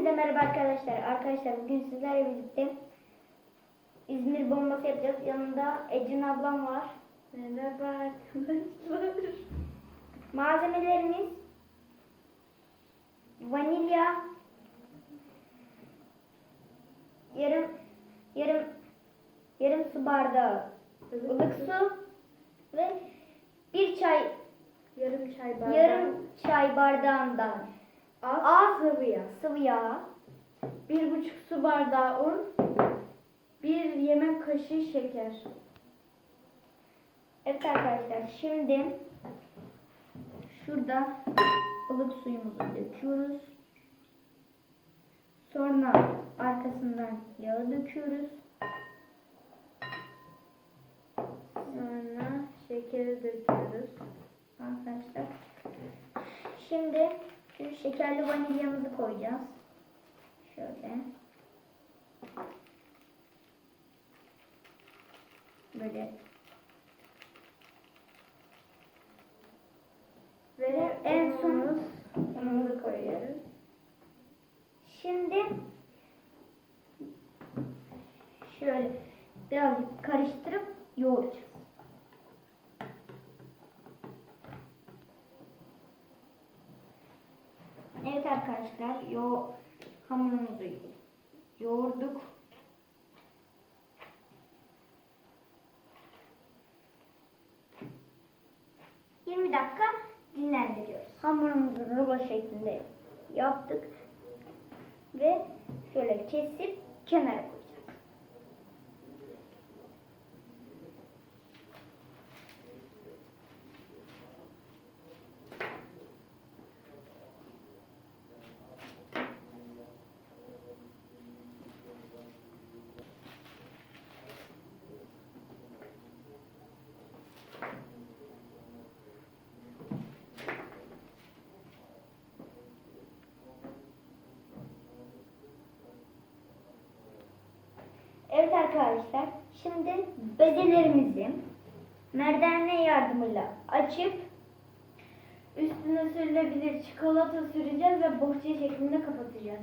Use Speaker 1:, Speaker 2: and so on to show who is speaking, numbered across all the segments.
Speaker 1: Hepinize merhaba arkadaşlar. Arkadaşlar bugün sizlerle birlikte İzmir bombası yapacağız. Yanında Ecin ablam var.
Speaker 2: Merhaba arkadaşlar.
Speaker 1: Malzemelerimiz vanilya, yarım yarım yarım su bardağı ılık su ve bir çay
Speaker 2: Yarım çay bardağı.
Speaker 1: yarım çay bardağından
Speaker 2: az,
Speaker 1: az
Speaker 2: sıvı yağ.
Speaker 1: sıvı yağ,
Speaker 2: Bir buçuk su bardağı un. Bir yemek kaşığı şeker.
Speaker 1: Evet arkadaşlar şimdi şurada ılık suyumuzu döküyoruz. Sonra arkasından yağı döküyoruz.
Speaker 2: Sonra şekeri döküyoruz.
Speaker 1: Arkadaşlar. Şimdi şu şekerli vanilyamızı koyacağız. Şöyle. Böyle
Speaker 2: Ve
Speaker 1: en son
Speaker 2: unumuz-
Speaker 1: unumuzu koyuyoruz. Şimdi şöyle birazcık karıştırıp yoğuracağız. Evet arkadaşlar, yo hamurumuzu yoğurduk. ...20 dakika dinlendiriyoruz. Hamurumuzu rulo şeklinde yaptık. Ve şöyle kesip kenara koyacağız. Evet arkadaşlar, şimdi bezelerimizi merdane yardımıyla açıp
Speaker 2: Üstüne sürülebilir çikolata süreceğiz ve bohça şeklinde kapatacağız.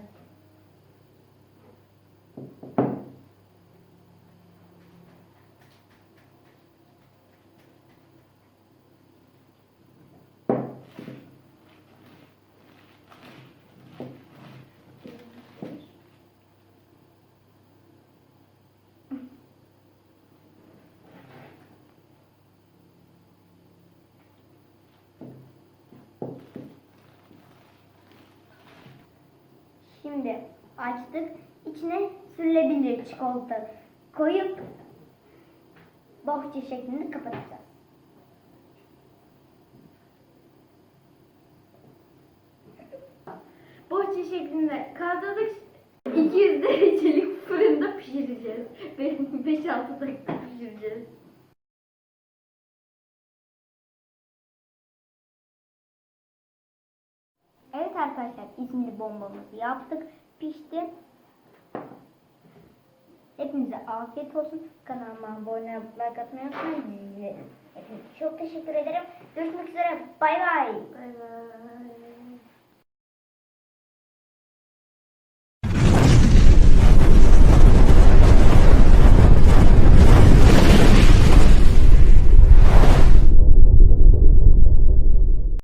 Speaker 1: Şimdi açtık. İçine sürülebilir çikolata koyup bohça şeklinde kapatacağız.
Speaker 2: Bohça şeklinde kaldırdık. 200 derecelik fırında pişireceğiz. 5-6 dakika pişireceğiz.
Speaker 1: Evet arkadaşlar İzmir bombamızı yaptık. Pişti. Hepinize afiyet olsun. Kanalıma abone olup like atmayı unutmayın. Çok teşekkür ederim. Görüşmek üzere. Bay bay.
Speaker 2: Bay bay.